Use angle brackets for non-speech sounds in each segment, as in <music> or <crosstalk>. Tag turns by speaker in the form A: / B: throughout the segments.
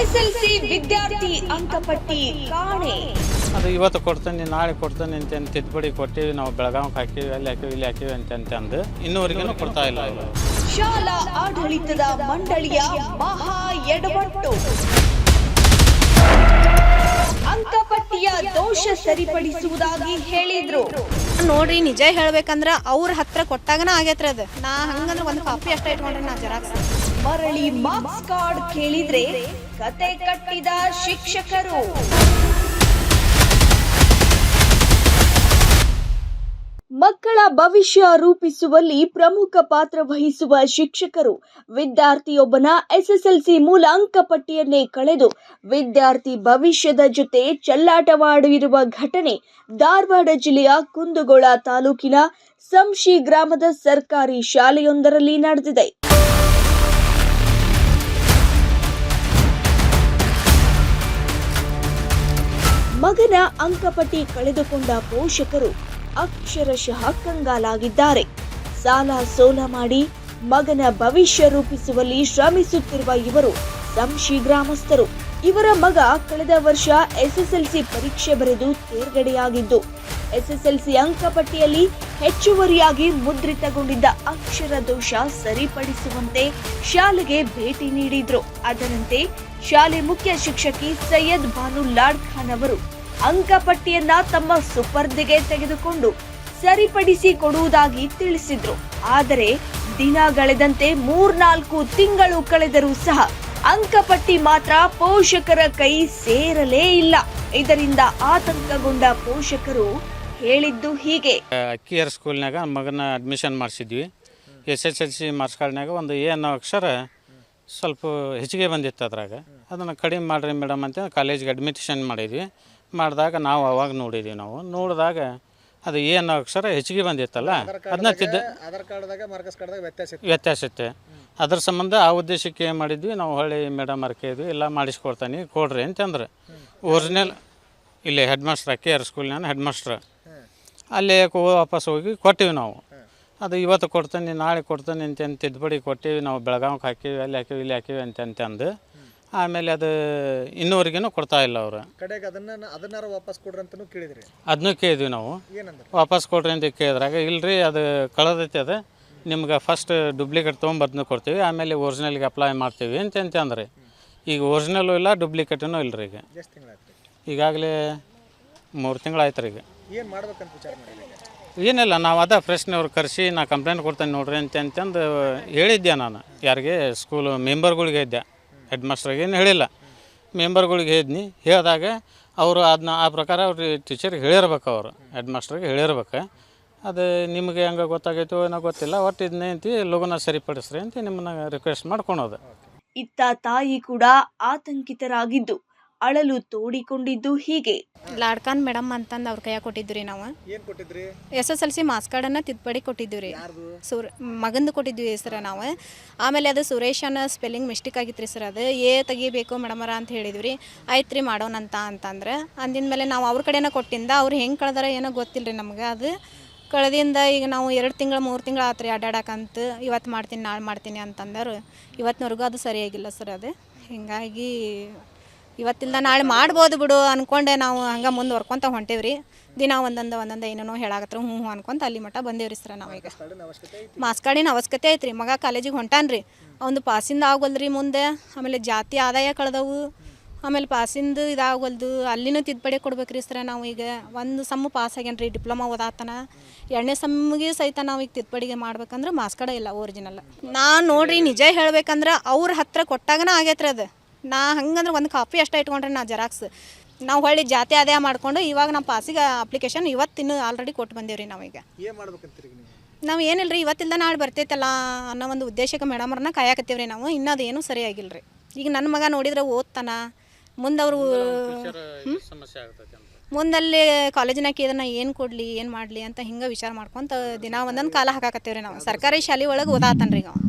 A: SSLC ವಿದ್ಯಾರ್ಥಿ ಅಂಕಪಟ್ಟಿ ಕಾಣೆ.
B: ಅದು ಇವತ್ತು ಕೊಡ್ತೇನೆ ನಾಳೆ ಕೊಡ್ತೇನೆ ಅಂತ ಅಂತ ತಿದ್ದುಪಡಿ ಕೊಟ್ಟಿವಿ. ನಾವು ಬೆಳಗಾವಿಗೆ ಹಾಕಿವಿ ಅಲ್ಲಿ ಹಾಕಿವಿ ಇಲ್ಲಿ ಹಾಕಿವಿ ಅಂತ ಅಂತ ಅಂದು ಇನ್ನೂವರೆಗೂ ಕೊಡ್ತಾ ಇಲ್ಲ ಅವರು
A: ಶಾಲಾ ಆಡಳಿತದ ಮಂಡಳಿಯ ಮಹಾ ಎಡವಟ್ಟು. ಅಂಕಪಟ್ಟಿಯ ದೋಷ ಸರಿಪಡಿಸುವುದಾಗಿ ಹೇಳಿದ್ರು.
C: ನೋಡ್ರಿ ನಿಜ ಹೇಳ್ಬೇಕಂದ್ರ ಅವ್ರ ಹತ್ರ ಕೊಟ್ಟಾಗನ ಆಗೇತ್ರ ಅದು. ನಾ ಹಂಗಂದ್ರ ಒಂದು ಕಾಪಿ ಅಷ್ಟೇ ಇಟ್ಕೊಂಡ್ರಿ ನಾ ಜೆರಾಕ್ಸ್.
A: ಮರಳಿ ಮಾರ್ಕ್ಸ್ ಕಾರ್ಡ್ ಕೇಳಿದ್ರೆ ಕತೆ ಕಟ್ಟಿದ ಶಿಕ್ಷಕರು. ಮಕ್ಕಳ ಭವಿಷ್ಯ ರೂಪಿಸುವಲ್ಲಿ ಪ್ರಮುಖ ಪಾತ್ರ ವಹಿಸುವ ಶಿಕ್ಷಕರು. ವಿದ್ಯಾರ್ಥಿಯೊಬ್ಬನ ಎಸ್ಎಸ್ಎಲ್ಸಿ ಮೂಲ ಅಂಕಪಟ್ಟಿಯನ್ನೇ ಕಳೆದು ವಿದ್ಯಾರ್ಥಿ ಭವಿಷ್ಯದ ಜೊತೆ ಚೆಲ್ಲಾಟವಾಡಿರುವ ಘಟನೆ ಧಾರವಾಡ ಜಿಲ್ಲೆಯ ಕುಂದಗೋಳ ತಾಲೂಕಿನ ಸಂಶಿ ಗ್ರಾಮದ ಸರ್ಕಾರಿ ಶಾಲೆಯೊಂದರಲ್ಲಿ ನಡೆದಿದೆ. ಮಗನ ಅಂಕಪಟ್ಟಿ ಕಳೆದುಕೊಂಡ ಪೋಷಕರು ಅಕ್ಷರಶಃ ಕಂಗಾಲಾಗಿದ್ದಾರೆ. ಸಾಲ ಸೋಲ ಮಾಡಿ ಮಗನ ಭವಿಷ್ಯ ರೂಪಿಸುವಲ್ಲಿ ಶ್ರಮಿಸುತ್ತಿರುವ ಇವರು ಸಂಶಿ ಗ್ರಾಮಸ್ಥರು. ಇವರ ಮಗ ಕಳೆದ ವರ್ಷ ಎಸ್ಎಸ್ಎಲ್ಸಿ ಪರೀಕ್ಷೆ ಬರೆದು ತೇರ್ಗಡೆಯಾಗಿದ್ದು, ಎಸ್ಎಸ್ಎಲ್ಸಿ ಅಂಕಪಟ್ಟಿಯಲ್ಲಿ ಹೆಚ್ಚುವರಿಯಾಗಿ ಮುದ್ರಿತಗೊಂಡಿದ್ದ ಅಕ್ಷರ ದೋಷ ಸರಿಪಡಿಸುವಂತೆ ಶಾಲೆಗೆ ಭೇಟಿ ನೀಡಿದ್ರು. ಅದರಂತೆ ಶಾಲೆ ಮುಖ್ಯ ಶಿಕ್ಷಕಿ ಸೈಯದ್ ಭಾನು ಲಾಡ್ ಖಾನ್ ಅವರು ಅಂಕಪಟ್ಟಿಯನ್ನ ತಮ್ಮ ಸುಪರ್ದಿಗೆ ತೆಗೆದುಕೊಂಡು ಸರಿಪಡಿಸಿ ಕೊಡುವುದಾಗಿ ತಿಳಿಸಿದ್ರು. ಆದರೆ ದಿನ ದಿನಗಳೆದಂತೆ ಮೂರ್ನಾಲ್ಕು ತಿಂಗಳು ಕಳೆದರೂ ಸಹ ಅಂಕಪಟ್ಟಿ ಮಾತ್ರ ಪೋಷಕರ ಕೈ ಸೇರಲೇ ಇಲ್ಲ. ಇದರಿಂದ ಆತಂಕಗೊಂಡ ಪೋಷಕರು ಹೇಳಿದ್ದು ಹೀಗೆ.
B: ಅಕ್ಕಿಯರ್ ಸ್ಕೂಲ್ನಾಗ ಮಗನ admission ಮಾಡಿಸಿದ್ವಿ. S S L C marks ಕಾರ್ಡ್ನಾಗ ಒಂದು ಅನ್ನೋ ಅಕ್ಷರ ಸ್ವಲ್ಪ ಹೆಚ್ಚಿಗೆ ಬಂದಿತ್ತು ಅದ್ರಾಗ. ಅದನ್ನು ಕಡಿಮೆ ಮಾಡಿರಿ ಮೇಡಮ್ ಅಂತ ಕಾಲೇಜ್ಗೆ ಅಡ್ಮಿಷನ್ ಮಾಡಿದ್ವಿ. ಮಾಡಿದಾಗ ನಾವು ಅವಾಗ ನೋಡಿದ್ವಿ ನಾವು. ನೋಡಿದಾಗ ಅದು ಏನು ಅಕ್ಷರ ಹೆಚ್ಚಿಗೆ ಬಂದಿತ್ತಲ್ಲ ಅದನ್ನ ತಿದ್ದ
D: ಆಧಾರ್ ಕಾರ್ಡ್ದಾಗ ಮಾರ್ಕಸ್ ಕಾರ್ಡ್ದಾಗ ವ್ಯತ್ಯಾಸ ಇತ್ತು.
B: ವ್ಯತ್ಯಾಸ ಇತ್ತು. ಅದ್ರ ಸಂಬಂಧ ಆ ಉದ್ದೇಶಕ್ಕೆ ಏನು ಮಾಡಿದ್ವಿ ನಾವು ಹೊಳ್ಳಿ ಮೇಡಮ್ ಇದ್ವಿ ಎಲ್ಲ ಮಾಡಿಸ್ಕೊಡ್ತಾನೆ ಕೊಡ್ರಿ ಅಂತಂದ್ರೆ. ಒರಿಜಿನಲ್ ಇಲ್ಲಿ ಹೆಡ್ ಮಾಸ್ಟ್ರ್ ಕೆ ಆರ್ ಸ್ಕೂಲ್ನ ಹೆಡ್ ಮಾಸ್ಟ್ರ್ ಅಲ್ಲೇ ಕೊ- ವಾಪಸ್ ಹೋಗಿ ಕೊಟ್ಟಿವಿ ನಾವು. ಅದು ಇವತ್ತು ಕೊಡ್ತೇನೆ ನಾಳೆ ಕೊಡ್ತೇನೆ ಅಂತ ತಿದ್ದುಪಡಿ ಕೊಟ್ಟಿವಿ ನಾವು ಬೆಳಗಾವಿಗೆ ಹಾಕಿವಿ ಅಲ್ಲಿ ಹಾಕಿವಿ ಇಲ್ಲಿ ಹಾಕಿವಿ ಅಂತ ಅಂತ ಅಂದು ಆಮೇಲೆ ಅದು ಇನ್ನೂವರೆಗೂ ಕೊಡ್ತಾ ಇಲ್ಲ ಅವರು.
D: ಕಡೆಗೆ ಅದನ್ನ ಅದನ್ನಾರ ವಾಪಸ್ ಕೊಡ್ರಿ ಕೇಳಿದ್ರಿ?
B: ಅದನ್ನೂ ಕೇಳಿದ್ವಿ ನಾವು.
D: ಏನಂದ್ರೆ?
B: ವಾಪಸ್ ಕೊಡ್ರಿ ಅಂತ ಕೇಳಿದ್ರಾಗ ಇಲ್ರಿ ಅದು ಕಳೆದೈತೆ ಅದು. ನಿಮ್ಗೆ ಫಸ್ಟ್ ಡುಪ್ಲಿಕೇಟ್ ತೊಗೊಂಬರ್ದು ಕೊಡ್ತೀವಿ ಆಮೇಲೆ ಒರಿಜಿನಲ್ಗೆ ಅಪ್ಲೈ ಮಾಡ್ತೀವಿ ಅಂತ ಅಂತ ಅಂದ್ರಿ. ಈಗ ಒರಿಜಿನಲ್ಲು ಇಲ್ಲ ಡುಪ್ಲಿಕೇಟೂ ಇಲ್ಲ ರೀ ಈಗ.
D: ಎಷ್ಟು ತಿಂಗಳಾಯ್ತು
B: ಈಗಾಗಲೇ ಮೂರು ತಿಂಗಳಾಯ್ತು ರೀ ಈಗ.
D: ಏನು ಮಾಡ್ಬೇಕಂತ ವಿಚಾರ ಮಾಡಿಲ್ಲ
B: ಏನಿಲ್ಲ ನಾವು ಅದ ಫ್ರೆಶ್ನವ್ರು ಕರೆಸಿ ನಾ ಕಂಪ್ಲೇಂಟ್ ಕೊಡ್ತೇನೆ ನೋಡ್ರಿ ಅಂತ ಅಂತಂದು ಹೇಳಿದ್ದೆ ನಾನು. ಯಾರಿಗೆ ಸ್ಕೂಲ್ ಮೆಂಬರ್ಗಳಿಗೆ ಇದ್ದೆ. ಹೆಡ್ ಮಾಸ್ಟ್ರಿಗೆ ಏನು ಹೇಳಿಲ್ಲ. ಮೆಂಬರ್ಗಳಿಗೆ ಹೇಳಿದ್ನಿ. ಹೇಳಿದಾಗ ಅವರು ಅದನ್ನ ಆ ಪ್ರಕಾರ ಅವ್ರು ಟೀಚರ್ಗೆ ಹೇಳಿರ್ಬೇಕು ಅವರು. ಹೆಡ್ ಮಾಸ್ಟ್ರಿಗೆ ಹೇಳಿರ್ಬೇಕು. ಅದು ನಿಮಗೆ ಹೆಂಗೆ ಗೊತ್ತಾಗೈತೋ ಏನೋ ಗೊತ್ತಿಲ್ಲ. ಒಟ್ಟು ಇದನ್ನೇ ಅಂತ ಲಗುನ ಸರಿಪಡಿಸ್ರಿ ಅಂತ ನಿಮ್ಮನ್ನ ರಿಕ್ವೆಸ್ಟ್ ಮಾಡ್ಕೊಳೋದು
A: ಇತ್ತ ತಾಯಿ ಕೂಡ ಆತಂಕಿತರಾಗಿದ್ದು. ಅಳಲು ತೋಡಿಕೊಂಡಿದ್ದು ಹೀಗೆ.
C: ಲಾಡ್ಕಾನ್ ಮೇಡಮ್ ಅಂತಂದು ಅವ್ರ ಕೈಯಾಗ ಕೊಟ್ಟಿದ್ರಿ ರೀ ನಾವು.
D: ಏನು ಕೊಟ್ಟಿದ್ರಿ?
C: S S L C marks ಕಾರ್ಡನ್ನು ತಿದ್ದುಪಡಿ ಕೊಟ್ಟಿದ್ವಿ ರೀ
D: ಯಾರ್ದು?
C: ಸುರ್ ಮಗಂದು ಕೊಟ್ಟಿದ್ವಿ ಸರ್ ನಾವು. ಆಮೇಲೆ ಅದು ಸುರೇಶನ ಸ್ಪೆಲ್ಲಿಂಗ್ ಮಿಸ್ಟೇಕ್ ಆಗಿತ್ತು ರೀ ಸರ್ ಅದು. ಏ ತೆಗಿಬೇಕು ಮೇಡಮರ ಅಂತ ಹೇಳಿದ್ವಿ ರೀ. ಆಯ್ತು ರೀ ಮಾಡೋಣಂತ ಅಂತಂದ್ರೆ. ಅಂದಿನ ಮೇಲೆ ನಾವು ಅವ್ರ ಕಡೆನ ಕೊಟ್ಟಿಂದ ಅವ್ರು ಹೆಂಗೆ ಕಳ್ದಾರ ಏನೋ ಗೊತ್ತಿಲ್ಲ ರೀ ನಮ್ಗೆ ಅದು. ಕಳೆದಿಂದ ಈಗ ನಾವು ಎರಡು ತಿಂಗಳು ಮೂರು ತಿಂಗಳು ಆತ್ರಿ ಅಡ್ಡಾಡಕಂತ ಇವತ್ತು ಮಾಡ್ತೀನಿ ನಾಳೆ ಮಾಡ್ತೀನಿ ಅಂತಂದರು ಇವತ್ತಿನವರೆಗೂ ಅದು ಸರಿಯಾಗಿಲ್ಲ ಸರ್ ಅದು. ಹೀಗಾಗಿ ಇವತ್ತಿಲ್ದ ನಾಳೆ ಮಾಡ್ಬೋದು ಬಿಡು ಅನ್ಕೊಂಡೆ ನಾವು ಹಂಗೆ ಮುಂದುವರ್ಕೊಂತ ಹೊಂಟೇವ್ರಿ. ದಿನ ಒಂದೊಂದು ಒಂದೊಂದು ಏನೇನೋ ಹೇಳಾಕತ್ರ ಹ್ಞೂ ಹ್ಞೂ ಅನ್ಕೊಂತ ಅಲ್ಲಿ ಮಟ್ಟ ಬಂದೇವ್ರಿ ಸರ್ ನಾವೀಗ
D: ಮಾಸ್ಕಾಡಿನ ಅವಶ್ಯಕತೆ
C: ಐತ್ರಿ, ಮಗ ಕಾಲೇಜಿಗೆ ಹೊಂಟಾನ್ರಿ. ಅವ್ನು ಪಾಸಿಂದ ಆಗೋಲ್ರಿ ಮುಂದೆ, ಆಮೇಲೆ ಜಾತಿ ಆದಾಯ ಕಳೆದವು. ಆಮೇಲೆ ಪಾಸಿಂದು ಇದಾಗಲ್ದು, ಅಲ್ಲಿನೂ ತಿದ್ದುಪಡಿ ಕೊಡ್ಬೇಕ್ರಿ ಸರ ನಾವು ಈಗ. ಒಂದು ಸಮ್ಮು ಪಾಸ್ ಆಗ್ಯಾನ್ರಿ, ಡಿಪ್ಲೊಮಾ ಓದಾತನ. ಎರಡನೇ ಸಮ್ಮಿಗೆ ಸಹಿತ ನಾವು ಈಗ ತಿದ್ದುಪಡಿಗೆ ಮಾಡ್ಬೇಕಂದ್ರೆ ಮಾಸ್ಕಡೆ ಇಲ್ಲ ಒರಿಜಿನಲ್ ನಾನು ನೋಡ್ರಿ ನಿಜ ಹೇಳ್ಬೇಕಂದ್ರೆ ಅವ್ರ ಹತ್ರ ಕೊಟ್ಟಾಗನ ಆಗೈತ್ರಿ ಅದು. ನಾ ಹಂಗಂದ್ರೆ ಒಂದು ಕಾಪಿ ಅಷ್ಟೇ ಇಟ್ಕೊಂಡ್ರೆ ನಾ ಜೆರಾಕ್ಸ್ ನಾವು ಹೊಳ್ಳಿ ಜಾತಿ ಆದಾಯ ಮಾಡ್ಕೊಂಡು ಇವಾಗ ನಮ್ಮ ಪಾಸಿಗೆ ಅಪ್ಲಿಕೇಶನ್ ಇವತ್ತಿನ್ನು ಆಲ್ರೆಡಿ ಕೊಟ್ಟು ಬಂದೇವ್ರಿ ನಾವೀಗ.
D: ಏನು ಮಾಡ್ಬೇಕಂತೀರಿ ನಾವು?
C: ಏನಿಲ್ಲ ರೀ ಇವತ್ತಿಲ್ದ ನಾಳೆ ಬರ್ತೈತಲ್ಲ ಅನ್ನೋ ಒಂದು ಉದ್ದೇಶಕ್ಕೆ ಮೇಡಮರನ್ನ ಕಾಯಕತ್ತೀವಿ ರೀ ನಾವು. ಇನ್ನದು ಅದೇನು ಸರಿಯಾಗಿಲ್ಲ ರೀ. ಈಗ ನನ್ನ ಮಗ ನೋಡಿದ್ರೆ ಓದ್ತಾನ. ಮುಂದೆ ಅವರು
B: ಸಮಸ್ಯೆ ಆಗ್ತೈತೆ ಅಂತ.
C: ಮುಂದಲ್ಲಿ ಕಾಲೇಜಿನಾಗ ಇದನ್ನ ಏನು ಕೊಡಲಿ ಏನು ಮಾಡಲಿ ಅಂತ ಹಿಂಗೆ ವಿಚಾರ ಮಾಡ್ಕೊಂತ ದಿನ ಒಂದೊಂದು ಕಾಲ ಹಾಕಾಕತ್ತೀವ್ರಿ ರೀ ನಾವು. ಸರ್ಕಾರಿ ಶಾಲೆ ಒಳಗೆ ಓದಾತನ್ರಿ ಈಗ ಅವ.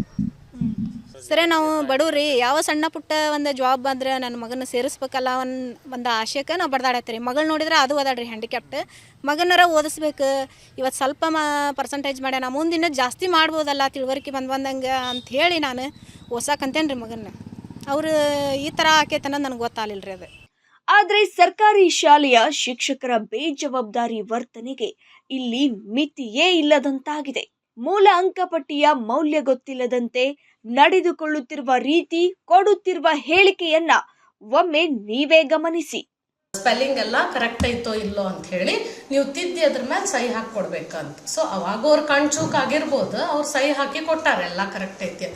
C: ಸರಿ, ನಾವು ಬಡವ್ರಿ ಯಾವ ಸಣ್ಣ ಪುಟ್ಟ ಒಂದು ಜಾಬ್ ಬಂದ್ರೆ ನನ್ನ ಮಗನ ಸೇರಿಸ್ಬೇಕಲ್ಲ ಒಂದು ಒಂದು ಆಶಯಕ್ಕೆ ನಾವು ಬಡ್ದಾಡತ್ತೀರಿ ಮಗಳು ನೋಡಿದ್ರೆ ಅದು ಓದಾಡ್ರಿ ಹ್ಯಾಂಡಿಕ್ಯಾಪ್ಟ್ ಮಗನರ ಓದಿಸ್ಬೇಕು. ಇವತ್ತು ಸ್ವಲ್ಪ ಮ ಪರ್ಸಂಟೇಜ್ ಮಾಡ್ಯಾನ, ಮುಂದಿನ ಜಾಸ್ತಿ ಮಾಡ್ಬೋದಲ್ಲ ತಿಳುವಳಿಕೆ ಬಂದು ಬಂದಂಗೆ ಅಂತ ಹೇಳಿ ನಾನು ರೀ ಮಗನ ಅವರು ಈ ಥರ ಆಕೈತೆ ಅನ್ನೋದು ನನಗೆ ಗೊತ್ತಾಗಲಿಲ್ಲ ರೀ ಅದು.
A: ಆದ್ರೆ ಸರ್ಕಾರಿ ಶಾಲೆಯ ಶಿಕ್ಷಕರ ಬೇಜವಾಬ್ದಾರಿ ವರ್ತನೆಗೆ ಇಲ್ಲಿ ಮಿತಿಯೇ ಇಲ್ಲದಂತಾಗಿದೆ. ಮೂಲ ಅಂಕಪಟ್ಟಿಯ ಮೌಲ್ಯ ಗೊತ್ತಿಲ್ಲದಂತೆ ನಡೆದುಕೊಳ್ಳುತ್ತಿರುವ ರೀತಿ ಕೊಡುತ್ತಿರುವ ಹೇಳಿಕೆಯನ್ನ ಒಮ್ಮೆ ನೀವೇ ಗಮನಿಸಿ.
E: ಸ್ಪೆಲ್ಲಿಂಗ್ ಎಲ್ಲ ಕರೆಕ್ಟ್ ಐತೋ ಇಲ್ಲೋ ಅಂತ ಹೇಳಿ ನೀವು ತಿದ್ದಿ ಅದ್ರ ಮೇಲೆ ಸಹಿ ಹಾಕಿ ಕೊಡ್ಬೇಕಂತ ಸೊ ಅವಾಗ ಅವ್ರ ಕಣ್ಚೂಕ್ ಆಗಿರ್ಬೋದು, ಅವ್ರು ಸಹಿ ಹಾಕಿ ಕೊಟ್ಟಾರೆ, ಎಲ್ಲ ಕರೆಕ್ಟ್ ಐತಿ.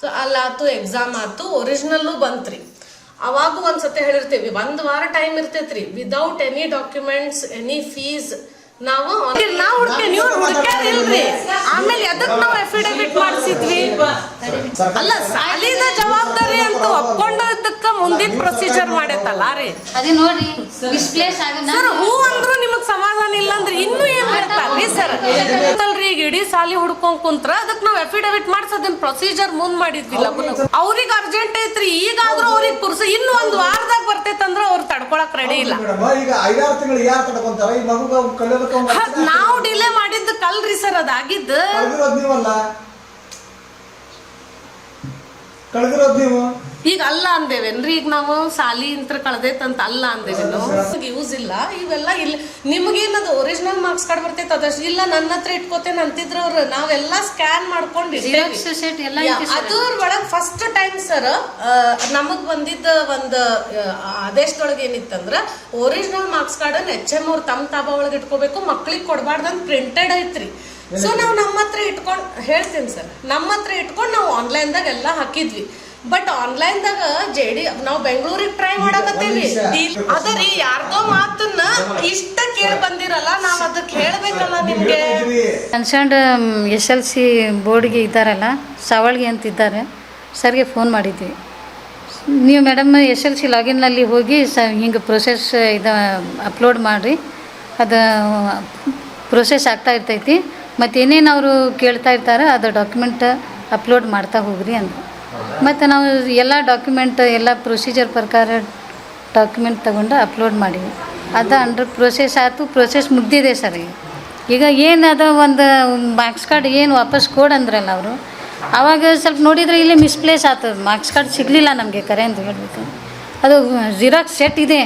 E: ಸೊ ಅಲ್ಲಾತು ಎಕ್ಸಾಮ್ ಆತು ಒರಿಜಿನಲ್ಲು ಬಂತ್ರಿ. ಅವಾಗೂ ಒಂದ್ಸತಿ ಹೇಳಿರ್ತೀವಿ, ಒಂದ್ ವಾರ time ಇರ್ತೈತ್ರಿ. Without any documents any fees ನಾವು ನಾವು ಹುಡ್ಕಿ ನೀವು ಹುಡ್ಕ್ಯಾರಿಲ್ರಿ ಆಮೇಲೆ ಎದಕ್ ನಾವು ಅಫಿಡವಿಟ್ ಮಾಡಿಸಿದ್ವಿ? ಅಲ್ಲ ಸಾಲಿದ ಜವಾಬ್ದಾರಿ ಅಂತ ಒಪ್ಕೊಂಡದಕ್ಕ ಮುಂದಿನ ಪ್ರೊಸೀಜರ್ ಮಾಡೈತಲ್ಲ ರೀ.
F: ಅದೇ ನೋಡ್ರಿ
E: ಸರ್ ಹೂ ಅಂದ್ರು ನಿಮಗ್ ಸಮಾಧಾನ ಇಲ್ಲ ಅಂದ್ರೆ ಇನ್ನೂ ಏನ್ ಮಾಡ್ತಾರ್ರಿ ಸರ್? ಅಲ್ರಿ ಈಗ ಇಡೀ ಸಾಲಿ ಹುಡ್ಕೊಂಡ್ ಕುಂತ್ರ ಅದಕ್ಕೆ ನಾವ್ ಅಫಿಡವಿಟ್ ಮಾಡ್ಸೋದನ್ನ ಪ್ರೊಸೀಜರ್ ಮುಂದ್ ಮಾಡಿದ್ವಿಲ್ಲ ಅವ್ರಿಗೆ ಅರ್ಜೆಂಟ್ ಐತ್ರಿ ಈಗಾದ್ರೂ ಅವ್ರಿಗೆ ಪುರ್ಸ ಇನ್ನು ಒಂದ್ ವಾರದಾಗ ಬರ್ತೈತಂದ್ರ ಅವ್ರು ತಡ್ಕೊಳಕ್ ರೆಡಿ ಇಲ್ಲ.
D: ಮೇಡಮ್ ಈಗ ಐದಾರು ತಿಂಗಳು ಯಾರು ತಡ್ಕೊಂತಾರ? ಈ ಮಗುಗ ಕಲಿಯೋದಕ್ಕೆ
E: ನಾವು ಡಿಲೇ ಮಾಡಿದ್ದು ಕಲ್ರಿ ಸರ್ ಅದಾಗಿದ್ದು.
D: ಕಳೆದಿರೋದು ನೀವು?
E: ಈಗ ಅಲ್ಲ ಅಂದೇವೇನ್ರಿ? ಈಗ ನಾವು ಸಾಲಿ ಇಂತ್ರ ಕಳ್ದೈತಂತ ಅಲ್ಲ ಅಂದೇವೇನು? ಯೂಸ್ ಇಲ್ಲ. ಇವೆಲ್ಲ ಇಲ್ಲ. ನಿಮ್ಗೇನದು ಒರಿಜಿನಲ್ ಮಾರ್ಕ್ಸ್ ಕಾರ್ಡ್ ಬರ್ತೈತೆ ಅದಷ್ಟು. ಇಲ್ಲ ನನ್ನ ಹತ್ರ ಇಟ್ಕೋತೇನೆ ಅಂತಿದ್ರು ಅವ್ರು ನಾವೆಲ್ಲ ಸ್ಕ್ಯಾನ್ ಮಾಡ್ಕೊಂಡು ಅದ್ರ ಒಳಗ್ ಫಸ್ಟ್ ಟೈಮ್ ಸರ್ ನಮಗ್ ಬಂದಿದ್ದ ಒಂದು ಆದೇಶದೊಳಗೆ ಏನಿತ್ತಂದ್ರ original marks card H M ಅವ್ರು ತಮ್ಮ ತಾಬಾ ಒಳಗೆ ಇಟ್ಕೋಬೇಕು ಮಕ್ಳಿಗೆ ಕೊಡಬಾರ್ದಂತ ಪ್ರಿಂಟೆಡ್ ಐತ್ರಿ. ಸೊ ನಾವು ನಮ್ಮ ಹತ್ರ ಇಟ್ಕೊಂಡು ಹೇಳ್ತೀನಿ ಸರ್ ನಮ್ಮ ಹತ್ರ ಇಟ್ಕೊಂಡು ನಾವು ಆನ್ಲೈನ್ದಾಗ ಎಲ್ಲ ಹಾಕಿದ್ವಿ. ಬಟ್ ಆನ್ಲೈನ್ದಾಗ ಜೆ ಡಿ ನಾವು ಬೆಂಗಳೂರಿಗೆ ಟ್ರೈ ಮಾಡಕತ್ತೀವಿ. ಅದರಿ ಯಾರ್ದೋ ಮಾತನ್ನ ಇಷ್ಟ ಕೇಳಿ ಬಂದಿರಲ್ಲ ನಾವು ಅದಕ್ಕೆ ಹೇಳಬೇಕಲ್ಲ ನಿಮಗೆ.
F: ಕನ್ಸರ್ನ್ಡ್ ಎಸ್ ಎಲ್ ಸಿ ಬೋರ್ಡ್ಗೆ ಇದ್ದಾರಲ್ಲ ಸವಳ್ಗೆ ಅಂತ ಇದ್ದಾರೆ. ಸರ್ಗೆ ಫೋನ್ ಮಾಡಿದ್ವಿ. ನೀವು ಮೇಡಮ್ ಎಸ್ ಎಲ್ ಸಿ ಲಾಗಿನ್ನಲ್ಲಿ ಹೋಗಿ ಸ ಹಿಂಗೆ ಪ್ರೊಸೆಸ್ ಇದು ಅಪ್ಲೋಡ್ ಮಾಡಿರಿ. ಅದು ಪ್ರೊಸೆಸ್ ಆಗ್ತಾ ಇರ್ತೈತಿ. ಮತ್ತು ಏನೇನು ಅವರು ಕೇಳ್ತಾ ಇರ್ತಾರೆ ಅದು ಡಾಕ್ಯುಮೆಂಟ್ ಅಪ್ಲೋಡ್ ಮಾಡ್ತಾ ಹೋಗ್ರಿ ಅಂತ. ಮತ್ತು ನಾವು ಎಲ್ಲ ಡಾಕ್ಯುಮೆಂಟ್ ಎಲ್ಲ ಪ್ರೊಸೀಜರ್ ಪ್ರಕಾರ ಡಾಕ್ಯುಮೆಂಟ್ ತಗೊಂಡು ಅಪ್ಲೋಡ್ ಮಾಡಿವಿ. ಅದು ಅಂಡ್ರ್ ಪ್ರೊಸೆಸ್ ಆಯಿತು ಪ್ರೊಸೆಸ್ ಮುಗ್ದಿದೆ ಸರ್. ಈಗ ಈಗ ಏನು ಅದು ಒಂದು ಮಾರ್ಕ್ಸ್ ಕಾರ್ಡ್ ಏನು ವಾಪಸ್ ಕೊಡು ಅಂದ್ರಲ್ಲ ಅವರು ಆವಾಗ ಸ್ವಲ್ಪ ನೋಡಿದರೆ ಇಲ್ಲಿ ಮಿಸ್ಪ್ಲೇಸ್ ಆಯ್ತು ಮಾರ್ಕ್ಸ್ ಕಾರ್ಡ್ ಸಿಗಲಿಲ್ಲ ನಮಗೆ ಕರೆ ಅಂತ ಹೇಳಬೇಕು ಅದು ಜಿರಾಕ್ಸ್ ಸೆಟ್ ಇದೆ.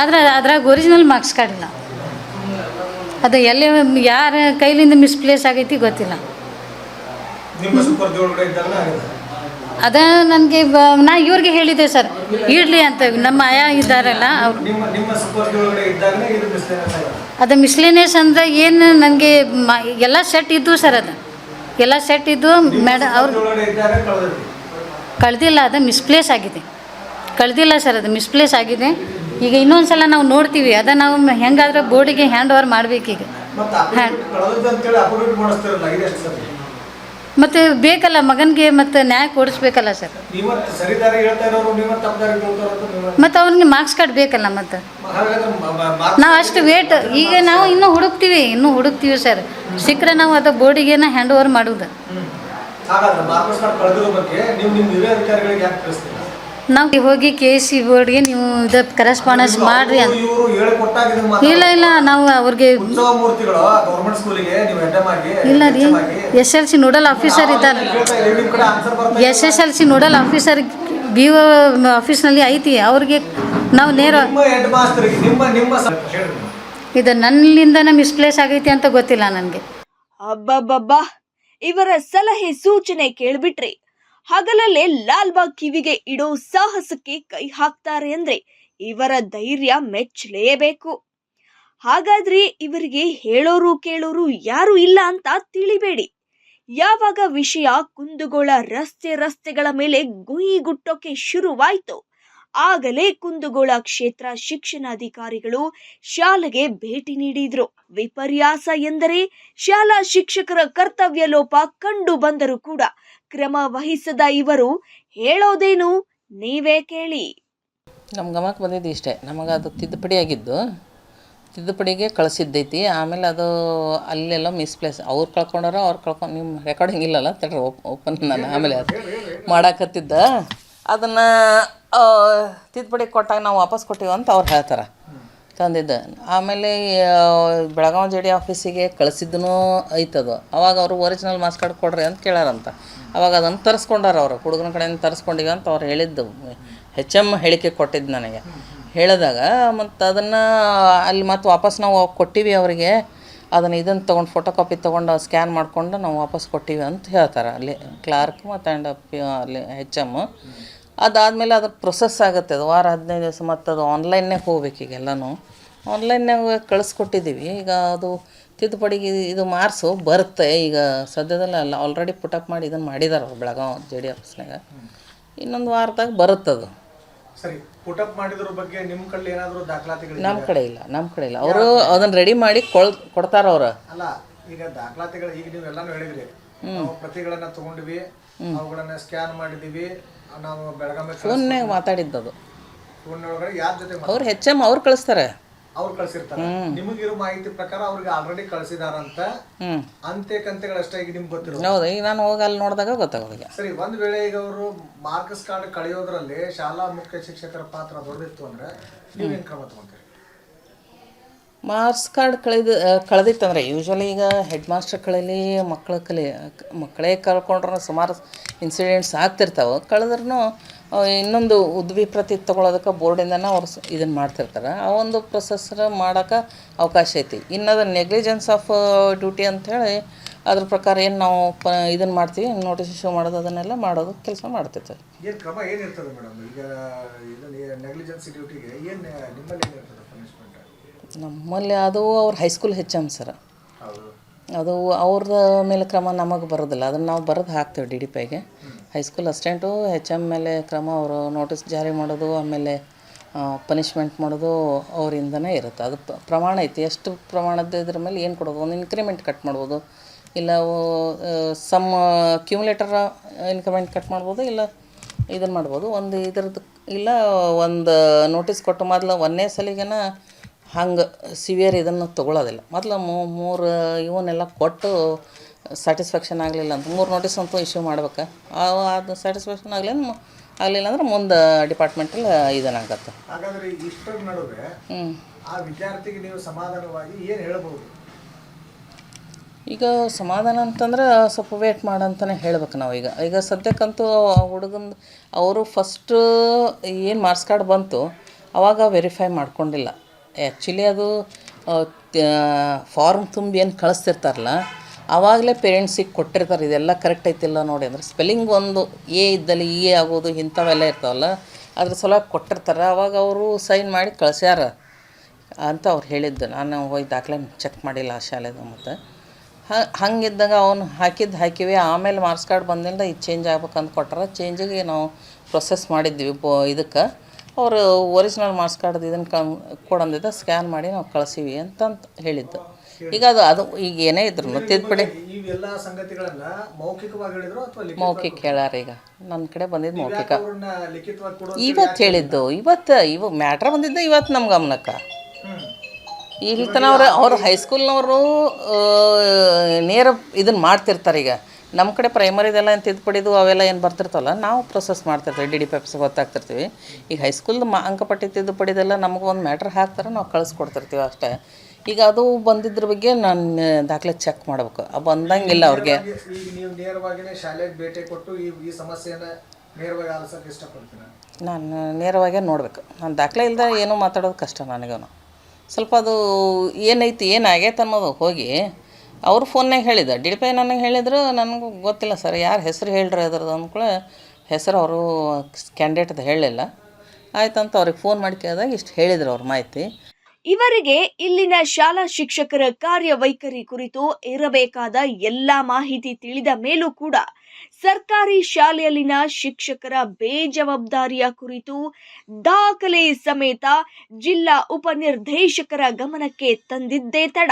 F: ಆದರೆ ಅದ್ರಾಗ ಒರಿಜಿನಲ್ ಮಾರ್ಕ್ಸ್ ಕಾರ್ಡ್ ಇಲ್ಲ. ಅದು ಎಲ್ಲಿ ಯಾರ ಕೈಲಿಂದ ಮಿಸ್ಪ್ಲೇಸ್ ಆಗೈತಿ ಗೊತ್ತಿಲ್ಲ. ಅದ ನನಗೆ ನಾ ಇವ್ರಿಗೆ ಹೇಳಿದ್ದೆ ಸರ್ ಇಡಲಿ ಅಂತ ನಮ್ಮ ಆಯಾ ಇದ್ದಾರಲ್ಲ ಅವ್ರು. ಅದು ಮಿಸ್ಲೇನಿಯಸ್ ಅಂದ್ರೆ ಏನು ನನಗೆ ಎಲ್ಲ ಸೆಟ್ ಇದ್ದು ಸರ್ ಅದು. ಎಲ್ಲ ಸೆಟ್ ಇದ್ದು ಮೇಡಮ್ ಅವ್ರು ಕಳೆದಿಲ್ಲ ಅದು ಮಿಸ್ಪ್ಲೇಸ್ ಆಗಿದೆ. ಕಳೆದಿಲ್ಲ ಸರ್ ಅದು ಮಿಸ್ಪ್ಲೇಸ್ ಆಗಿದೆ. ಈಗ ಇನ್ನೊಂದು ಸಲ ನಾವು ನೋಡ್ತೀವಿ ಅದ ನಾವು ಹೆಂಗಾದ್ರೆ ಬೋರ್ಡಿಗೆ ಹ್ಯಾಂಡ್ ಓವರ್ ಮಾಡಬೇಕೀಗ
D: ಮತ್ತೆ
F: ಬೇಕಲ್ಲ ಮಗನಿಗೆ ಮತ್ತೆ ನ್ಯಾಯ ಕೊಡಿಸ್ಬೇಕಲ್ಲ ಸರ್. ಮತ್ತೆ ಅವ್ನಿಗೆ ಮಾರ್ಕ್ಸ್ ಕಾರ್ಡ್ ಬೇಕಲ್ಲ ಮತ್ತು. ನಾವು ಅಷ್ಟು ವೇಟ್ ಈಗ ನಾವು ಇನ್ನೂ ಹುಡುಕ್ತೀವಿ ಇನ್ನೂ ಹುಡುಕ್ತೀವಿ ಸರ್. ಸಿಕ್ಕರೆ ನಾವು ಅದು ಬೋರ್ಡಿಗೆ ಹ್ಯಾಂಡ್ ಓವರ್ ಮಾಡೋದು.
D: ನೀವು
F: ಹೋಗಿ ಕೆ ಎಸ್ ಸಿ ಬೋರ್ಡ್ಗೆ ನೀವು ಇದು ಕರೆಸ್ಪಾಂಡೆನ್ಸ್ ಮಾಡ್ರಿ ಅಂತ. ಇಲ್ಲ ಇಲ್ಲ ನಾವು ಅವ್ರಿಗೆ ಇಲ್ಲ ರೀ. S L C nodal officer ಇದ್ದಾರೆ. S S L C nodal officer B O ಆಫೀಸ್ನಲ್ಲಿ ಐತಿ. ಅವ್ರಿಗೆ ನಾವು ನೇರ
D: ನಿಮ್ಮ ಹೆಡ್ ಮಾಸ್ತರ್ಗೆ ನಿಮ್ಮ ನಿಮ್ಮ
F: ಇದು ನನ್ನಿಂದನೇ ಮಿಸ್ಪ್ಲೇಸ್ ಆಗೈತಿ ಅಂತ ಗೊತ್ತಿಲ್ಲ ನನಗೆ.
A: ಅಬ್ಬಬ್ಬಬ್ಬಾ ಇವರ ಸಲಹೆ ಸೂಚನೆ ಕೇಳ್ಬಿಟ್ರೆ. ಹಗಲಲ್ಲೇ ಲಾಲ್ಬಾಗ್ ಕಿವಿಗೆ ಇಡೋ ಸಾಹಸಕ್ಕೆ ಕೈ ಹಾಕ್ತಾರೆ ಅಂದ್ರೆ ಇವರ ಧೈರ್ಯ ಮೆಚ್ಚಲೇಬೇಕು. ಹಾಗಾದ್ರೆ ಇವರಿಗೆ ಹೇಳೋರು ಕೇಳೋರು ಯಾರು ಇಲ್ಲ ಅಂತ ತಿಳಿಬೇಡಿ. ಯಾವಾಗ ವಿಷಯ ಕುಂದುಗೋಳ ರಸ್ತೆ ರಸ್ತೆಗಳ ಮೇಲೆ ಗುಯಿಗುಟ್ಟೋಕೆ ಶುರುವಾಯ್ತು. ಆಗಲೇ ಕುಂದುಗೋಳ ಕ್ಷೇತ್ರ ಶಿಕ್ಷಣಾಧಿಕಾರಿಗಳು ಶಾಲೆಗೆ ಭೇಟಿ ನೀಡಿದ್ರು. ವಿಪರ್ಯಾಸ ಎಂದರೆ ಶಾಲಾ ಶಿಕ್ಷಕರ ಕರ್ತವ್ಯ ಲೋಪ ಕಂಡು ಬಂದರೂ ಕೂಡ ಕ್ರಮ ವಹಿಸದ ಇವರು ಹೇಳೋದೇನು ನೀವೇ ಕೇಳಿ.
G: ನಮ್ಮ ಗಮನಕ್ಕೆ ಬಂದಿದ್ದು ಇಷ್ಟೇ. ನಮಗೆ ಅದು ತಿದ್ದುಪಡಿ ಆಗಿದ್ದು, ತಿದ್ದುಪಡಿಗೆ ಕಳಿಸಿದ್ದೈತಿ. ಆಮೇಲೆ ಅದು ಅಲ್ಲೆಲ್ಲ ಮಿಸ್ಪ್ಲೇಸ್, ಅವ್ರು ಕಳ್ಕೊಂಡಾರ ಅವ್ರು ಕಳ್ಕೊಂಡು ನಿಮ್ಮ ರೆಕಾರ್ಡಿಂಗ್ ಇಲ್ಲಲ್ಲ ತಡ್ರಿ ಓಪನ್ ನಾನು ಆಮೇಲೆ ಅದು ಮಾಡಾಕತ್ತಿದ್ದ. ಅದನ್ನು ತಿದ್ದುಪಡಿ ಕೊಟ್ಟಾಗ ನಾವು ವಾಪಸ್ ಕೊಟ್ಟಿವಿ ಅಂತ ಅವ್ರು ಹೇಳ್ತಾರೆ. ತಂದಿದ್ದೆ. ಆಮೇಲೆ ಬೆಳಗಾವಿ ಜೆ ಡಿ ಆಫೀಸಿಗೆ ಕಳಿಸಿದ್ದನೂ ಐತದು ಅವಾಗ ಅವರು ಒರಿಜಿನಲ್ ಮಾಸ್ಕ್ ಕಾರ್ಡ್ ಕೊಡ್ರಿ ಅಂತ ಕೇಳಾರಂತ. ಅವಾಗ ಅದನ್ನು ತರಿಸ್ಕೊಂಡಾರ ಅವರು. ಹುಡುಗನ ಕಡೆಯಿಂದ ತರಿಸ್ಕೊಂಡಿವಿ ಅಂತ ಅವ್ರು ಹೇಳಿದ್ದು. ಹೆಚ್ ಎಂ ಹೇಳಿಕೆ ಕೊಟ್ಟಿದ್ದು ನನಗೆ. ಹೇಳಿದಾಗ, ಮತ್ತು ಅದನ್ನು ಅಲ್ಲಿ ಮತ್ತೆ ವಾಪಸ್ ನಾವು ಕೊಟ್ಟಿವಿ ಅವರಿಗೆ. ಅದನ್ನು ಇದನ್ನು ತೊಗೊಂಡು ಫೋಟೋ ಕಾಪಿ ತೊಗೊಂಡು ಸ್ಕ್ಯಾನ್ ಮಾಡಿಕೊಂಡು ನಾವು ವಾಪಸ್ ಕೊಟ್ಟಿವಿ ಅಂತ ಹೇಳ್ತಾರೆ. ಅಲ್ಲಿ ಕ್ಲಾರ್ಕ್ ಮತ್ತು ಆ್ಯಂಡ್ ಅಲ್ಲಿ ಹೆಚ್ ಎಂ ಅದಾದಮೇಲೆ ಅದ್ರ ಪ್ರೊಸೆಸ್ ಆಗುತ್ತೆ. ಅದು ವಾರ ಹದಿನೈದು ದಿವಸ ಮತ್ತು ಅದು ಆನ್ಲೈನ್ನಾಗ ಹೋಗ್ಬೇಕು ಈಗ ಎಲ್ಲನೂ ಆನ್ಲೈನ್ನಾಗ ಕಳಿಸ್ಕೊಟ್ಟಿದ್ದೀವಿ. ಈಗ ಅದು ತಿದ್ದುಪಡಿಗೆ ಇದು- ಮಾರ್ಸು ಬರುತ್ತೆ. ಈಗ ಸದ್ಯದಲ್ಲೇ ಅಲ್ಲ ಆಲ್ರೆಡಿ ಪುಟಪ್ ಮಾಡಿ ಇದನ್ನು ಮಾಡಿದಾರೆ ಅವ್ರು ಬೆಳಗಾವ್ ಜೆ ಡಿ ಆಫೀಸ್ನಾಗ ಇನ್ನೊಂದು ವಾರದಾಗ ಬರುತ್ತದು
D: ಸರಿ ಪುಟಪ್ ಮಾಡಿದ್ರ ಬಗ್ಗೆ ನಿಮ್ಮ ಕಡೆ ಏನಾದರೂ ದಾಖಲಾತಿಗಳು
G: ನಮ್ಮ ಕಡೆ ಇಲ್ಲ ನಮ್ಮ ಕಡೆ ಇಲ್ಲ. ಅವರು ಅದನ್ನು ರೆಡಿ ಮಾಡಿ ಕೊಳ್ ಕೊಡ್ತಾರ ಅವ್ರು.
D: ಅಲ್ಲ ಈಗ ದಾಖಲಾತಿಗಳು ಈಗ ನೀವು ಎಲ್ಲಾನು ಹೇಳಿದ್ರಿ ನಾವು ಪ್ರತಿಗಳನ್ನ ತಗೊಂಡಿವಿ. ಅವುಗಳನ್ನ ಸ್ಕ್ಯಾನ್ ಮಾಡಿದೀವಿ. ನಾವು ಬೆಳಗಾವಿ
G: ಫೋನ್ನಾಗ ಮಾತಾಡಿದ್ದದು.
D: ಫೋನ್ ಒಳಗಡೆ ಯಾರ ಜೊತೆ
G: ಅವ್ರು ಹೆಚ್ ಎಂ ಅವ್ರು ಕಳಿಸ್ತಾರೆ.
D: ಅವ್ರು ಕಳ್ಸಿರ್ತಾರೆ. ನಿಮಗಿರೋ ಮಾಹಿತಿ ಪ್ರಕಾರ ಅವ್ರಿಗೆ ಆಲ್ರೆಡಿ ಕಳ್ಸಿದಾರಂತ
G: ಹ್ಞೂ
D: ಅಂತೆ ಕಂತೆಗಳಷ್ಟೇ ಈಗ ನಿಮ್ಗೆ ಗೊತ್ತಿರೋ
G: ಹೌದು ಈಗ ನಾನು ಹೋಗಿ ಅಲ್ಲಿ ನೋಡಿದಾಗ ಗೊತ್ತಾಗೋದಿಲ್ಲ
D: ಸರಿ ಒಂದ್ ವೇಳೆ ಈಗ ಅವರು ಮಾರ್ಕ್ಸ್ ಕಾರ್ಡ್ ಕಳೆಯೋದ್ರಲ್ಲಿ ಶಾಲಾ ಮುಖ್ಯ ಶಿಕ್ಷಕರ ಪಾತ್ರ ದೊಡ್ಡಿತ್ತು ಅಂದ್ರೆ ನೀವೇನ್ ಕ್ರಮ ತಗೊಂತೀರಿ?
G: ಮಾರ್ಕ್ಸ್ ಕಾರ್ಡ್ ಕಳೆದ ಕಳೆದಿತ್ತಂದ್ರೆ ಯೂಶ್ವಲಿ ಈಗ ಹೆಡ್ ಮಾಸ್ಟರ್ ಕಳೀಲಿ ಮಕ್ಕಳ ಕಲಿ, ಮಕ್ಕಳೇ ಕಳ್ಕೊಂಡ್ರೆ ಸುಮಾರು ಇನ್ಸಿಡೆಂಟ್ಸ್ ಆಗ್ತಿರ್ತಾವೆ. ಕಳೆದ್ರೂ ಇನ್ನೊಂದು ಉದ್ವಿ ಪ್ರತಿ ತೊಗೊಳೋದಕ್ಕೆ ಬೋರ್ಡಿಂದನೇ ಅವ್ರು ಇದನ್ನು ಮಾಡ್ತಿರ್ತಾರೆ. ಆ ಒಂದು ಪ್ರೊಸೆಸ್ ಮಾಡೋಕೆ ಅವಕಾಶ ಐತಿ. ಇನ್ನು ನೆಗ್ಲಿಜೆನ್ಸ್ ಆಫ್ ಡ್ಯೂಟಿ ಅಂಥೇಳಿ ಅದ್ರ ಪ್ರಕಾರ ಏನು ನಾವು ಪ ಇದನ್ನು ಮಾಡ್ತೀವಿ ನೋಟಿಸ್ ಇಶ್ಯೂ ಮಾಡೋದು, ಅದನ್ನೆಲ್ಲ ಮಾಡೋದು, ಕೆಲಸ ಮಾಡ್ತಿರ್ತೀವಿ
D: ಏನು ಕ್ರಮ ಏನಿರ್ತದೆ ಮೇಡಮ್ ಈಗ ನೆಗ್ಲಿಜೆನ್ಸಿ ಡ್ಯೂಟಿಗೆ ಏನ್, ನಿಮ್ಮಲ್ಲಿ ಏನಿರ್ತದೆ?
G: ನಮ್ಮಲ್ಲಿ ಅದು ಅವ್ರ ಹೈಸ್ಕೂಲ್ ಹೆಚ್ಚಮ್ ಸರ್
D: ಹೌದು
G: ಅದು ಅವ್ರದ ಮೇಲೆ ಕ್ರಮ ನಮಗೆ ಬರೋದಿಲ್ಲ. ಅದನ್ನು ನಾವು ಬರೆದು ಹಾಕ್ತೇವೆ ಡಿ ಡಿ ಪಿಗೆ high school assistant H M ಮೇಲೆ ಕ್ರಮ ಅವರು ನೋಟಿಸ್ ಜಾರಿ ಮಾಡೋದು, ಆಮೇಲೆ ಪನಿಷ್ಮೆಂಟ್ ಮಾಡೋದು ಅವರಿಂದನೇ ಇರುತ್ತೆ. ಅದು ಪ್ರಮಾಣ ಐತಿ. ಎಷ್ಟು ಪ್ರಮಾಣದ ಇದ್ರ ಮೇಲೆ ಏನು ಕೊಡೋದು? ಒಂದು ಇನ್ಕ್ರಿಮೆಂಟ್ ಕಟ್ ಮಾಡ್ಬೋದು. ಇಲ್ಲ ಸಮ್ ಕ್ಯೂಮುಲೇಟರ್ ಇನ್ಕ್ರಿಮೆಂಟ್ ಕಟ್ ಮಾಡ್ಬೋದು, ಇಲ್ಲ ಇದನ್ನು ಮಾಡ್ಬೋದು. ಒಂದು ಇದ್ರದ್ದು, ಇಲ್ಲ, ಒಂದು ನೋಟಿಸ್ ಕೊಟ್ಟು ಮೊದಲು ಒಂದನೇ ಸಲಿಗೆನ ಹಂಗೆ ಸಿವಿಯರ್ ಇದನ್ನು ತೊಗೊಳೋದಿಲ್ಲ. ಮೊದಲು ಮೂರು ಇವನ್ನೆಲ್ಲ ಕೊಟ್ಟು ಸ್ಯಾಟಿಸ್ಫ್ಯಾಕ್ಷನ್ ಆಗಲಿಲ್ಲ ಅಂತ ಮೂರು ನೋಟಿಸ್ ಅಂತೂ ಇಶ್ಯೂ ಮಾಡ್ಬೇಕು. ಅದು ಸ್ಯಾಟಿಸ್ಫ್ಯಾಕ್ಷನ್ ಆಗಲಿಲ್ಲ ಆಗಲಿಲ್ಲ ಅಂದ್ರೆ ಮುಂದೆ ಡಿಪಾರ್ಟ್ಮೆಂಟಲ್ಲಿ ಇದನ್ನಾಗತ್ತೆ
D: ಹಾಗಾದ್ರೆ ಇಷ್ಟರ ನಡುವೆ ಆ ವಿದ್ಯಾರ್ಥಿಗೆ ನೀವು ಸಮಾಧಾನವಾಗಿ ಏನು ಹೇಳ್ಬೋದು?
G: ಈಗ ಸಮಾಧಾನ ಅಂತಂದ್ರೆ ಸ್ವಲ್ಪ ವೇಟ್ ಮಾಡಂತಲೇ ಹೇಳ್ಬೇಕು ನಾವು ಈಗ. ಈಗ ಸದ್ಯಕ್ಕಂತೂ ಆ ಹುಡುಗನ ಅವರು ಫಸ್ಟ್ ಏನು ಮಾರ್ಕ್ಸ್ ಕಾರ್ಡ್ ಬಂತು ಅವಾಗ ವೆರಿಫೈ ಮಾಡ್ಕೊಂಡಿಲ್ಲ. ಆ್ಯಕ್ಚುಲಿ ಅದು ಫಾರ್ಮ್ ತುಂಬಿ ಏನು ಕಳಿಸ್ತಿರ್ತಾರಲ್ಲ ಆವಾಗಲೇ ಪೇರೆಂಟ್ಸಿಗೆ ಕೊಟ್ಟಿರ್ತಾರೆ. ಇದೆಲ್ಲ ಕರೆಕ್ಟ್ ಐತಿಲ್ಲ ನೋಡಿ. ಅಂದ್ರೆ ಸ್ಪೆಲ್ಲಿಂಗ್ ಒಂದು ಎ ಇದ್ದಲ್ಲಿ ಇ ಆಗೋದು ಇಂಥವೆಲ್ಲ ಇರ್ತಾವಲ್ಲ, ಅದ್ರ ಸಲುವಾಗಿ ಕೊಟ್ಟಿರ್ತಾರೆ. ಆವಾಗ ಅವರು ಸೈನ್ ಮಾಡಿ ಕಳಿಸ್ಯಾರ ಅಂತ ಅವ್ರು ಹೇಳಿದ್ದು. ನಾನು ಹೋಗಿ ದಾಖಲೆ ಚೆಕ್ ಮಾಡಿಲ್ಲ ಆ ಶಾಲೆದು ಮತ್ತು. ಹಂಗಿದ್ದಾಗ ಅವನು ಹಾಕಿದ್ದು ಹಾಕಿವಿ. ಆಮೇಲೆ ಮಾರ್ಕ್ಸ್ ಕಾರ್ಡ್ ಬಂದಿಲ್ಲ ಇದು ಚೇಂಜ್ ಆಗ್ಬೇಕಂತ ಕೊಟ್ಟಾರ. ಚೇಂಜಿಗೆ ನಾವು ಪ್ರೊಸೆಸ್ ಮಾಡಿದ್ವಿ. ಬೋ, ಇದಕ್ಕೆ. ಅವರು ಒರಿಜಿನಲ್ ಮಾರ್ಕ್ಸ್ ಇದನ್ನು ಕಮ್ ಕೊಡಂದಿದ್ದ ಸ್ಕ್ಯಾನ್ ಮಾಡಿ ನಾವು ಕಳಿಸೀವಿ ಅಂತಂತ ಹೇಳಿದ್ದು. ಈಗ ಅದು ಅದು ಈಗ ಏನೇ ಇದ್ರು ತಿದ್ದುಪಡಿ
D: ಇವೆಲ್ಲ ಸಂಗತಿಗಳನ್ನ ಮೌಖಿಕವಾಗಿ ಹೇಳಿದ್ರು ಅಥವಾ
G: ಮೌಖಿಕ ಹೇಳಾರ ಈಗ. ನನ್ನ ಕಡೆ ಬಂದಿದ್ದು ಮೌಖಿಕ. ಇವತ್ತು ಹೇಳಿದ್ದು ಇವತ್ತು ಇವ ಮ್ಯಾಟ್ರ್ ಬಂದಿದ್ದು ಇವತ್ತು ನಮ್ಮ ಗಮನಕ್ಕೆ. ಇಲ್ಲಿ ತನಕ ಅವ್ರು ಅವ್ರು ಹೈಸ್ಕೂಲ್ನವರು ನೇರ ಇದನ್ನು ಮಾಡ್ತಿರ್ತಾರೆ ಈಗ ನಮ್ಮ ಕಡೆ ಪ್ರೈಮರಿದೆಲ್ಲ ಏನು ತಿದ್ದುಪಡಿದು ಅವೆಲ್ಲ ಏನು ಬರ್ತಿರ್ತವಲ್ಲ ನಾವು ಪ್ರೊಸೆಸ್ ಮಾಡ್ತಿರ್ತೀವಿ ಡಿ ಡಿ ಪಿ ಎಫ್ಸ್ ಗೊತ್ತಾಗ್ತಿರ್ತೀವಿ. ಈಗ ಹೈಸ್ಕೂಲ್ ಮಾ ಅಂಕಪಟ್ಟಿ ತಿದ್ದುಪಡಿದೆಲ್ಲ ನಮಗೆ ಒಂದು ಮ್ಯಾಟ್ರ್ ಹಾಕ್ತಾರೆ ನಾವು ಕಳಿಸ್ಕೊಡ್ತಿರ್ತೀವಿ ಅಷ್ಟೇ. ಈಗ ಅದು ಬಂದಿದ್ರ ಬಗ್ಗೆ ನಾನು ದಾಖಲೆ ಚೆಕ್ ಮಾಡಬೇಕು. ಅದು ಬಂದಂಗಿಲ್ಲ ಅವ್ರಿಗೆ.
D: ನೀವು ನೇರವಾಗಿನೇ ಶಾಲೆಗೆ ಭೇಟಿ ಕೊಟ್ಟು ಈ ಈ ಸಮಸ್ಯೆಯನ್ನ ನೇರವಾಗಿ ಆಲಿಸಕ್ಕೆ
G: ನಾನು ನೇರವಾಗೇ ನೋಡಬೇಕು. ನಾನು ದಾಖಲೆ ಇಲ್ಲದೆ ಏನೂ ಮಾತಾಡೋದು ಕಷ್ಟ ನನಗೇನು. ಸ್ವಲ್ಪ ಅದು ಏನೈತಿ ಏನಾಗೈತೆ ಅನ್ನೋದು ಹೋಗಿ ಅವ್ರು ಫೋನ್ನಾಗ ಹೇಳಿದ. ಡಿ ಪಿ ನನಗೆ ಹೇಳಿದ್ರು, ನನಗೂ ಗೊತ್ತಿಲ್ಲ ಸರ್, ಯಾರು ಹೆಸರು ಹೇಳ್ರಿ ಅದ್ರದ್ದು ಅಂದ್ಕೂಳೆ ಹೆಸರು ಅವರು ಕ್ಯಾಂಡಿಡೇಟ್ದು ಹೇಳಲಿಲ್ಲ. ಆಯ್ತಂತ ಅವ್ರಿಗೆ ಫೋನ್ ಮಾಡಿ ಕೇಳಿದಾಗ ಇಷ್ಟು ಹೇಳಿದ್ರು ಅವ್ರ ಮಾಹಿತಿ.
A: ಇವರಿಗೆ ಇಲ್ಲಿನ ಶಾಲಾ ಶಿಕ್ಷಕರ ಕಾರ್ಯವೈಖರಿ ಕುರಿತು ಇರಬೇಕಾದ ಎಲ್ಲ ಮಾಹಿತಿ ತಿಳಿದ ಮೇಲೂ ಕೂಡ ಸರ್ಕಾರಿ ಶಾಲೆಯಲ್ಲಿನ ಶಿಕ್ಷಕರ ಬೇಜವಾಬ್ದಾರಿಯ ಕುರಿತು ದಾಖಲೆ ಸಮೇತ ಜಿಲ್ಲಾ ಉಪನಿರ್ದೇಶಕರ ಗಮನಕ್ಕೆ ತಂದಿದ್ದೇ ತಡ.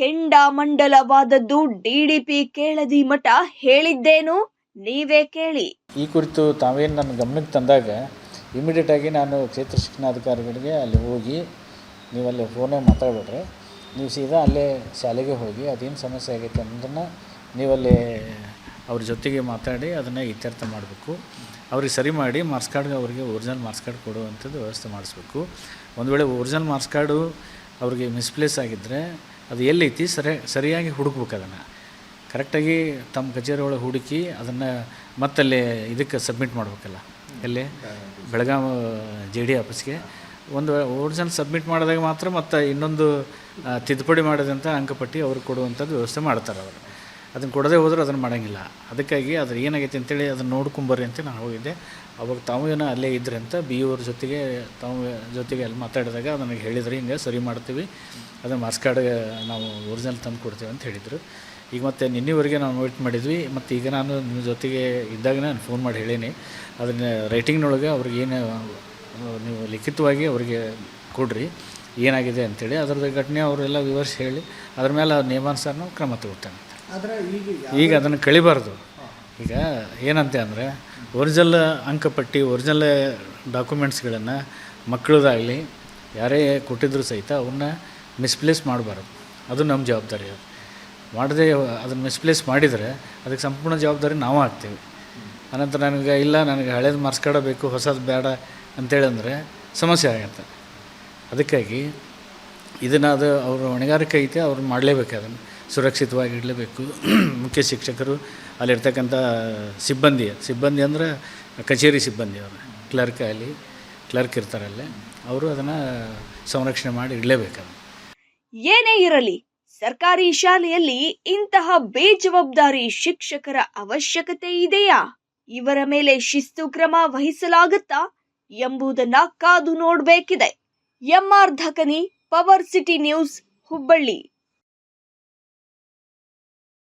A: ಕೆಂಡಾಮಂಡಲವಾದದ್ದು ಡಿಡಿಪಿ ಕೇಳದಿ ಮಠ ಹೇಳಿದ್ದೇನು? ನೀವೇ ಕೇಳಿ.
H: ಈ ಕುರಿತು ತಾವೇನು ನನ್ನ ಗಮನಕ್ಕೆ ತಂದಾಗ ಇಮಿಡಿಯೇಟ್ ಆಗಿ ನಾನು ಕ್ಷೇತ್ರ ಶಿಕ್ಷಣಾಧಿಕಾರಿಗಳಿಗೆ ಅಲ್ಲಿ ಹೋಗಿ ನೀವು ಅಲ್ಲಿ ಫೋನೇ ಮಾತಾಡ್ಬೇಡ್ರಿ ನೀವು ಸೀದಾ ಅಲ್ಲೇ ಶಾಲೆಗೆ ಹೋಗಿ ಅದೇನು ಸಮಸ್ಯೆ ಆಗೈತೆ ಅನ್ನೋದನ್ನು ನೀವಲ್ಲಿ ಅವ್ರ ಜೊತೆಗೆ ಮಾತಾಡಿ ಅದನ್ನು ಇತ್ಯರ್ಥ ಮಾಡಬೇಕು. ಅವ್ರಿಗೆ ಸರಿ ಮಾಡಿ ಮಾರ್ಕ್ಸ್ ಕಾರ್ಡ್ಗೆ ಅವರಿಗೆ ಒರಿಜಿನಲ್ ಮಾರ್ಕ್ಸ್ ಕಾರ್ಡ್ ಕೊಡುವಂಥದ್ದು ವ್ಯವಸ್ಥೆ ಮಾಡಿಸ್ಬೇಕು. ಒಂದು ವೇಳೆ ಒರಿಜಿನಲ್ ಮಾರ್ಕ್ಸ್ ಕಾರ್ಡು ಅವ್ರಿಗೆ ಮಿಸ್ಪ್ಲೇಸ್ ಆಗಿದ್ದರೆ ಅದು ಎಲ್ಲೈತಿ, ಸರಿ, ಸರಿಯಾಗಿ ಹುಡುಕ್ಬೇಕು ಅದನ್ನು. ಕರೆಕ್ಟಾಗಿ ತಮ್ಮ ಕಚೇರಿ ಒಳಗೆ ಹುಡುಕಿ ಅದನ್ನು ಮತ್ತಲ್ಲಿ ಇದಕ್ಕೆ ಸಬ್ಮಿಟ್ ಮಾಡಬೇಕಲ್ಲ. ಎಲ್ಲಿ? ಬೆಳಗಾವಿ ಜೆ ಡಿ ಆಫೀಸ್ಗೆ. ಒಂದು ಒರಿಜಿನಲ್ ಸಬ್ಮಿಟ್ ಮಾಡಿದಾಗ ಮಾತ್ರ ಮತ್ತು ಇನ್ನೊಂದು ತಿದ್ದುಪಡಿ ಮಾಡಿದಂಥ ಅಂಕಪಟ್ಟಿ ಅವ್ರಿಗೆ ಕೊಡುವಂಥದ್ದು ವ್ಯವಸ್ಥೆ ಮಾಡ್ತಾರೆ ಅವರು. ಅದನ್ನು ಕೊಡದೆ ಹೋದ್ರೆ ಅದನ್ನು ಮಾಡೋಂಗಿಲ್ಲ. ಅದಕ್ಕಾಗಿ ಅದ್ರ ಏನಾಗೈತೆ ಅಂತೇಳಿ ಅದನ್ನು ನೋಡ್ಕೊಂಬರ್ರಿ ಅಂತ ನಾನು ಹೋಗಿದ್ದೆ. ಅವಾಗ ತಾವು ಏನೋ ಅಲ್ಲೇ ಇದ್ರಿ ಅಂತ ಬಿ ಅವ್ರ ಜೊತೆಗೆ, ತಾವು ಜೊತೆಗೆ ಅಲ್ಲಿ ಮಾತಾಡಿದಾಗ ನನಗೆ ಹೇಳಿದ್ರು, ಹಿಂಗೆ ಸರಿ ಮಾಡ್ತೀವಿ. ಅದನ್ನು ಮಾರ್ಕ್ಸ್ ಕಾರ್ಡ್ ನಾವು ಒರಿಜಿನಲ್ ತಂದು ಕೊಡ್ತೀವಿ ಅಂತ ಹೇಳಿದರು. ಈಗ ಮತ್ತೆ ನಿನ್ನೆವರೆಗೆ ನಾವು ವೇಟ್ ಮಾಡಿದ್ವಿ. ಮತ್ತು ಈಗ ನಾನು ನಿಮ್ಮ ಜೊತೆಗೆ ಇದ್ದಾಗ ನಾನು ಫೋನ್ ಮಾಡಿ ಹೇಳೀನಿ. ಅದನ್ನ ರೈಟಿಂಗ್ನೊಳಗೆ ಅವ್ರಿಗೆ ಏನು, ನೀವು ಲಿಖಿತವಾಗಿ ಅವರಿಗೆ ಕೊಡ್ರಿ. ಏನಾಗಿದೆ ಅಂಥೇಳಿ ಅದರದ್ದು ಘಟನೆ ಅವರೆಲ್ಲ ವಿವರಿಸಿ ಹೇಳಿ. ಅದ್ರ ಮೇಲೆ ನಿಯಮಾನುಸಾರ ನಾವು ಕ್ರಮ
D: ಆದ್ರೆ ಈಗ
H: ಅದನ್ನು ಕಳಿಬಾರ್ದು. ಈಗ ಏನಂತೆ ಅಂದರೆ ಒರಿಜಿನಲ್ ಅಂಕಪಟ್ಟಿ, ಒರಿಜಿನಲ್ ಡಾಕ್ಯುಮೆಂಟ್ಸ್ಗಳನ್ನು ಮಕ್ಕಳದಾಗಲಿ ಯಾರೇ ಕೊಟ್ಟಿದ್ರು ಸಹಿತ ಅವನ್ನ ಮಿಸ್ಪ್ಲೇಸ್ ಮಾಡಬಾರ್ದು. ಅದು ನಮ್ಮ ಜವಾಬ್ದಾರಿ ಅದು. ಮಾಡದೆ ಅದನ್ನು ಮಿಸ್ಪ್ಲೇಸ್ ಮಾಡಿದರೆ ಅದಕ್ಕೆ ಸಂಪೂರ್ಣ ಜವಾಬ್ದಾರಿ ನಾವು ಆಗ್ತೀವಿ. ಅನಂತರ ನನಗೆ ಇಲ್ಲ, ನನಗೆ ಹಳೇದು ಮಾರ್ಕ್ಸ್ ಹೊಸದು ಬೇಡ ಅಂತೇಳಿ ಅಂದರೆ ಸಮಸ್ಯೆ ಆಗುತ್ತೆ. ಅದಕ್ಕಾಗಿ ಇದನ್ನು ಅದು ಅವ್ರ ಹೊಣೆಗಾರಿಕೆ ಐತೆ, ಅವ್ರು ಮಾಡಲೇಬೇಕು ಅದನ್ನು. ಸುರಕ್ಷಿತವಾಗಿ ಇಡಲೇಬೇಕು <clears throat> ಮುಖ್ಯ ಶಿಕ್ಷಕರು ಅಲ್ಲಿರ್ತಕ್ಕಂಥ ಸಿಬ್ಬಂದಿ ಸಿಬ್ಬಂದಿ ಅಂದರೆ ಕಚೇರಿ ಸಿಬ್ಬಂದಿ ಅವರು. ಕ್ಲರ್ಕ್ ಆಗಲಿ ಕ್ಲರ್ಕ್ ಇರ್ತಾರಲ್ಲೇ, ಅವರು ಅದನ್ನು ಸಂರಕ್ಷಣೆ ಮಾಡಿ ಇಡಲೇಬೇಕು.
A: ಏನೇ ಇರಲಿ, ಸರ್ಕಾರಿ ಶಾಲೆಯಲ್ಲಿ ಇಂತಹ ಬೇಜವಾಬ್ದಾರಿ ಶಿಕ್ಷಕರ ಅವಶ್ಯಕತೆ ಇದೆಯಾ? ಇವರ ಮೇಲೆ ಶಿಸ್ತು ಕ್ರಮ ವಹಿಸಲಾಗುತ್ತಾ ಎಂಬುದನ್ನ ಕಾದು ನೋಡಬೇಕಿದೆ. M R Dhakani, power city news, Hubballi.